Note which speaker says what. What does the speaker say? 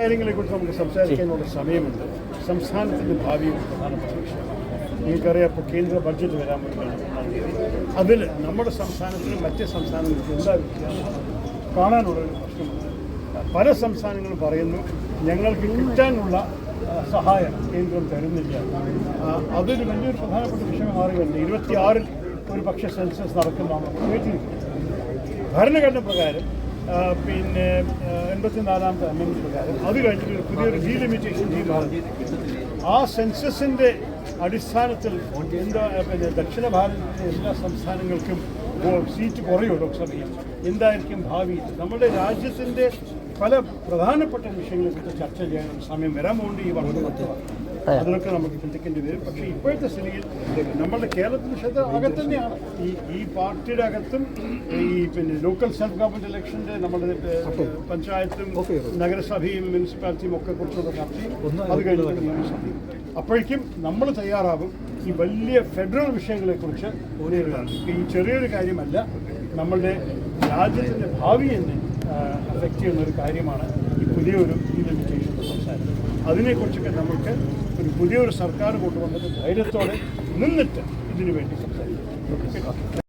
Speaker 1: കാര്യങ്ങളെക്കുറിച്ച് നമുക്ക് സംസാരിക്കാനുള്ള സമയമുണ്ട്. സംസ്ഥാനത്തിന്റെ ഭാവിയും പ്രധാനപ്പെട്ട വിഷയമാണ് നിങ്ങൾക്കറിയാം ഇപ്പോൾ കേന്ദ്ര ബഡ്ജറ്റ് വരാൻ അതിൽ നമ്മുടെ സംസ്ഥാനത്തിനും മറ്റ് സംസ്ഥാനങ്ങൾക്കും വ്യത്യാസം? കാണാനുള്ള ഒരു പ്രശ്നമുണ്ട് പല സംസ്ഥാനങ്ങളും പറയുന്നു ഞങ്ങൾക്ക് കിട്ടാനുള്ള സഹായം കേന്ദ്രം തരുന്നില്ല. അതൊരു വലിയൊരു പ്രധാനപ്പെട്ട വിഷയം മാറുകയുണ്ട് ഇരുപത്തിയാറിൽ ഒരു പക്ഷേ സെൻസസ് നടക്കുന്നതാണ് ഭരണഘടന പ്രകാരം പിന്നെ എൺപത്തിനാലാമത്തെ അമെൻമെന്റ് പ്രകാരം അത് കഴിഞ്ഞിട്ട് പുതിയൊരു ഡീലിമിറ്റേഷൻ ചെയ്യുന്നത് ആ സെൻസസിന്റെ അടിസ്ഥാനത്തിൽ എന്താ പിന്നെ ദക്ഷിണ ഭാരതത്തിലെ എല്ലാ സംസ്ഥാനങ്ങൾക്കും സീറ്റ് കുറയോ ലോക്സഭയിൽ? എന്തായിരിക്കും ഭാവി? നമ്മുടെ രാജ്യത്തിന്റെ പല പ്രധാനപ്പെട്ട വിഷയങ്ങളെക്കുറിച്ച് ചർച്ച ചെയ്യാനും സമയം വരാൻ പോകുന്നുണ്ട് ഈ വർഷം അതിലൊക്കെ നമുക്ക് ചിന്തിക്കേണ്ടി വരും. പക്ഷേ ഇപ്പോഴത്തെ സ്ഥിതിയിൽ നമ്മളുടെ കേരളത്തിന് പക്ഷേ അകത്ത് തന്നെയാണ്. ഈ ഈ പാർട്ടിയുടെ അകത്തും ഈ പിന്നെ ലോക്കൽ സെൽഫ് ഗവൺമെന്റ് ഇലക്ഷന്റെ നമ്മുടെ പഞ്ചായത്തും നഗരസഭയും മുനിസിപ്പാലിറ്റിയും ഒക്കെ കുറിച്ചുള്ള ചർച്ചയും അത് കഴിഞ്ഞിട്ട് നിയമസഭയും അപ്പോഴേക്കും നമ്മൾ തയ്യാറാകും ഈ വലിയ ഫെഡറൽ വിഷയങ്ങളെക്കുറിച്ച് നേരിടാൻ ഈ ചെറിയൊരു കാര്യമല്ല. നമ്മളുടെ രാജ്യത്തിന്റെ ഭാവി തന്നെ അഫക്റ്റ് ചെയ്യുന്ന ഒരു കാര്യമാണ് ഈ പുതിയൊരു ലിമിറ്റേഷൻ സംസാരം അതിനെക്കുറിച്ചൊക്കെ നമുക്ക് ഒരു പുതിയൊരു സർക്കാർ കൊണ്ടുവന്നത് ധൈര്യത്തോടെ നിന്നിട്ട് ഇതിനു വേണ്ടി സംസാരിക്കും.